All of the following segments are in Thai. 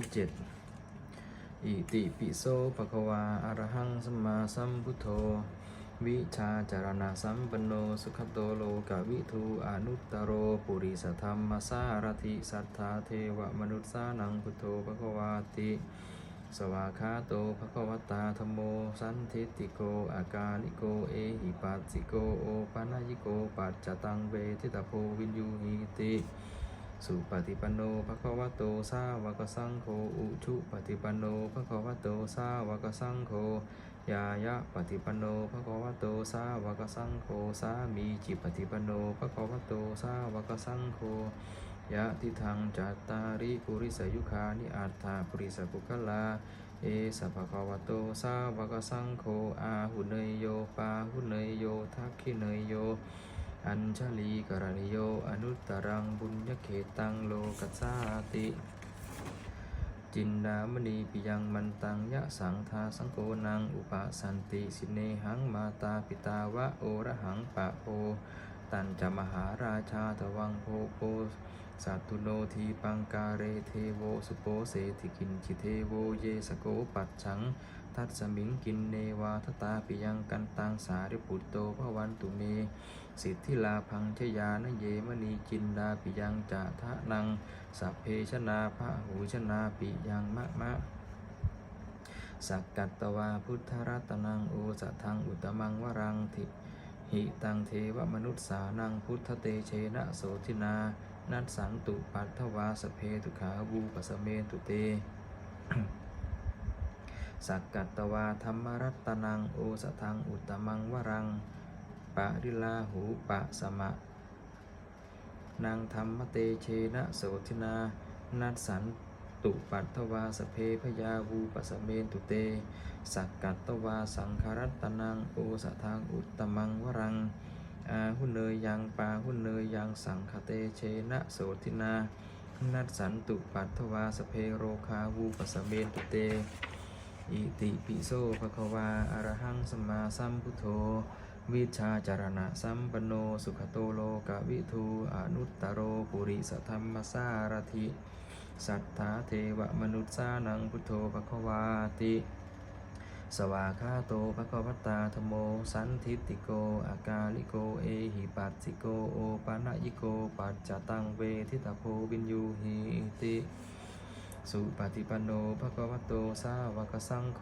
ที่เจ็ดอิติปิโสภะคะวาอะระหังสัมมาสัมพุทโธ วิชาจารณะสัมปันโนสุขโตโลกวิทูอนุตตโรปุริสธรรมสารถิสัทธาเทวมนุษสานังพุทโธภะคะวาติสวากขาโตภควตาธโม สันทิติโก อากาลิโก เอหิปัสสิโก โอปัญญิโก ปัจจตังเวทิตาโพวินยูหิติ สุปฏิปันโนภะคะวะโตสาวกสังโฆอุชุปฏิปันโนภะคะวะโตสาวกสังโฆยายะปฏิปันโนภะคะวะโตสาวกสังโฆสามีจิปฏิปันโนภะคะวะโตสาวกสังโฆยะทิทังจัตตาริปุริสยุคานิอัตถาปุริสปุคลาเอสัพพะคะวะโตสาวกสังโฆอาหุเนยโยปาหุเนยโยทักขิเนยโย อัญชลีกรณิโย อนุตตรังบุญญเขตังโลกัสสาติ จินดามณีปิยังมันตังยะสังทาสังโกนังอุปสันติสิเนหังมาตาปิตาวะโอระหังปะโพตันจะมหาราชาตวังโพโพ สัตตุโนทีปังการเรเทโวสุโปเสติกินจิเทโวเยสโกปัจฉัง ทัตสมิงกินเนวาทตาปิยังกันตังสาริปุตโตพระวันตุเม สิทธิลาพังชยานเยมณีจินดาปิยังจะทะนังสัพเพชนาพระหูชนาปิยังมะมะสักกัตตวาพุทธรัตนังโอสะทังอุตตมังวรังทิหิตังเทวมนุษสานังพุทธเตเชนะโสทินา นัสสันตุปัตถวาสเพทุขาวูปสเมตุเต สักกัตตวาธรรมรัตนังโอสะทังอุตมังวรัง ปะริลาหูปะสมะ นางธรรมเตเชนะโสทินา นัสสันตุปัตวาสเพพยาวูปสเมนตุเต สักกัตตวาสังครัตนังโอสะทางอุตตมังวรัง อาหุเนยยังปาหุเนยยังสังคเตเชนะโสทินา นัสสันตุปัตถวาสเพโรคาวูปสเมนตุเต อิติปิโสภควาอะรหังสมาสัมพุทโธ วิชาจารณะสัมปโนสุขโตโลกวิทูอนุตตโรปุริสธรรมสารถิ สัทธาเทวมนุษย์สานังพุทโธภควาติ สวากาโตภะคะวตาธโม สันทิติโก อากาลิโก เอหิปัสสิโก โอปัญญิโก ปัจจตังเวทิตาโพวินยูหิติ สุปฏิปันโนภะคะวะโต สาวกสังโฆ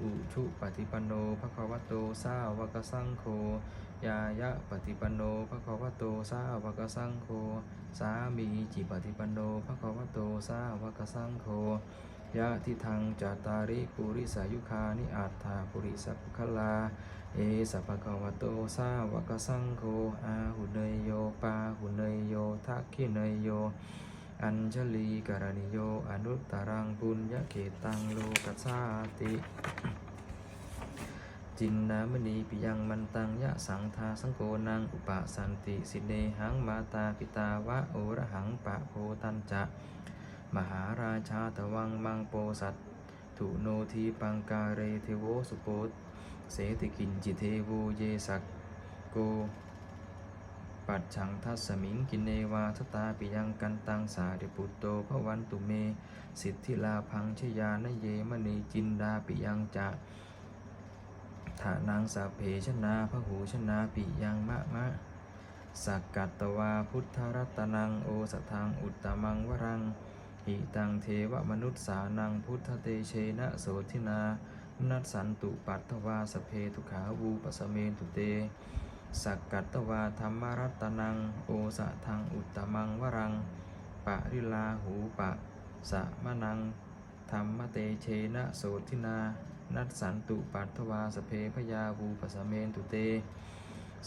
อุชุปฏิปันโนภะคะวะโต สาวกสังโฆ ยายะปฏิปันโนภะคะวะโต สาวกสังโฆ สามีจิปฏิปันโนภะคะวะโต สาวกสังโฆ ยะทิทังจัตตาริปุริสายุคานิอัตถาปุริสัพพะลา เอสัพพะคะวโตสาวกสังโฆอาหุเนยโยปาหุเนยโยทักขิเนยโย อัญชลีกรณิโยอนุตตรังปุญญเขตังโลกัสสาติจินนามณีปิยังมันตังยะสังทาสังโกนังอุปสันติ สิเนหังมาตาปิตาวะโอระหังปะโพตันจะ มหาราชาตวังมังโปสัตถุโนทีปังการเรเทโวสุโปตเสติกินจิเทโวเยสักโก ปัจฉังทัสสมิงกินเนวาทตาปิยังกันตังสาริปุตโตพระวันตุเม สิทธิลาพังชยานเยมณีจินดาปิยังจะฐานางสาเพชนาพหูชนาปิยังมะมะสักกัตตวาพุทธรัตนังโอสทังอุตตมังวรัง หิตังเทวมนุษสานังพุทธเตเชนะโสทินา นัสสันตุปัตถวาสเพทุขาวูปสเมนตุเต สักกัตตวาธรรมรัตนัง โอสะทังอุตตมังวรัง ปะริลาหูปะ สะมะนัง ธรรมเตเชนะโสทินา นัสสันตุปัตถวาสเพพยาวูปสเมนตุเต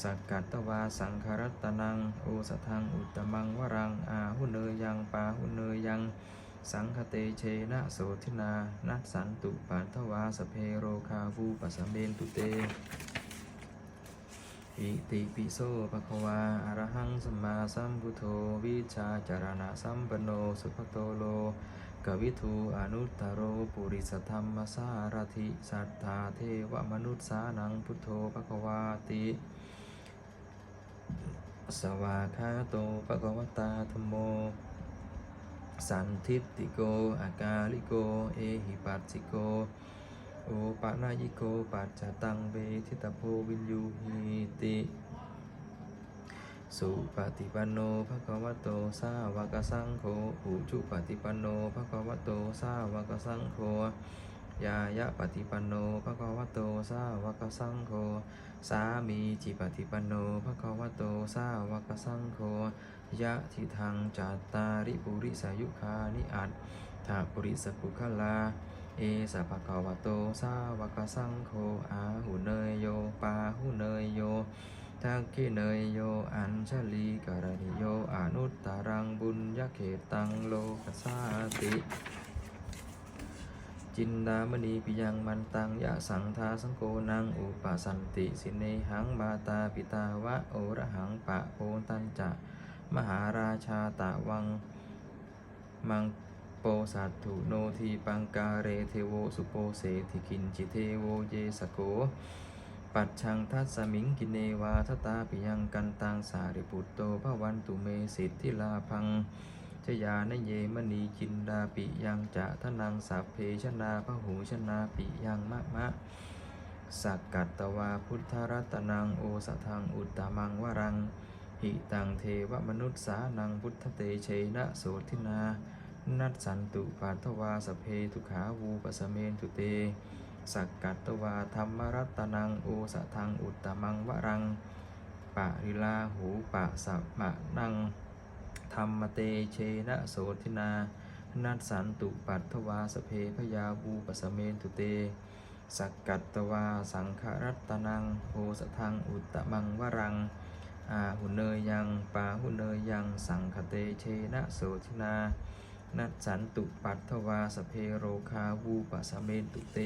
สักกัตตวาสังครัตนังโอสะทังอุตมังวรังอาหุเนยังปาหุเนยังสังคเตเชนะโสทินานัสสันตุปัตถวาสเพโรคาวูปสเมนตุเต อิติปิโสภะควาอรหังสัมมาสัมพุทโธวิชาจารณะสัมปโนสุขโตโลกวิทูอนุตตโรปุริสธรรมสารถิสัทธาเทวมนุษสานังพุทโธภะควาติ สวากาโตภะคะวตาธมโม สันทิตติโก อากาลิโก เอหิปัสสิโก โอปะนายิโก ปัจจตังเวทิตาโพวินยูหิติ สุปฏิปันโนภะคะวะโต สาวกสังโฆ อุจุปฏิปันโนภะคะวะโต สาวกสังโฆ ยายะปฏิปันโนภะคะวะโตสาวกสังโฆสามีจิปฏิปันโนภะคะวะโตสาวกสังโฆยะทิทังจัตตาริปุริสายุคานิอัตถาปุริสปุคลา เอสะภะคะวะโตสาวกสังโฆอาหุเนยโยปาหุเนยโยทักขิเนยโยอัญชลีกรณิโยอนุตตรังบุญยเขตังโลกัสสาติ จินดามณีปิยังมันตังยะสังทาสังโกนังอุปสันติสิเนหังมาตาปิตาวะโอระหังปะโพตันจะมหาราชาตะวังมังโปสัตถุโนทีปังกาเรเทโวสุโปเสธิกินจิเทโวเยสโก ปัจชังทัสมิงกินเนวาทตาปิยังกันตังสาริปุตโตภวันตุเมสิทธิลาพัง ชยานเยมณีจินดาปิยังจะทนังสัพเพชนาพหูชนาปิยังมะมะสักกัตตวาพุทธรัตนังโอสทังอุตตมังวรัง หิตังเทวมนุษสานังพุทธเตเชนะโสทินา นัตสันตุปัทวาสเพทุขาวูปสเมนตุเต สักกัตตวาธรรมรัตนังโอสทังอุตตมังวรังปะริลาหูปะสัมมะนัง ธรรมเตเชนะโสทินานัสสันตุปัตถวาสเพพยาบูปสเมนตุเต สักกัตตวาสังขรัตนังโหสทังอุตตมังวรัง อาหุเนยยังปาหุเนยยังสังคเตเชนะโสทินา นัสสันตุปัตถวาสเพโรคาวูปสเมนตุเต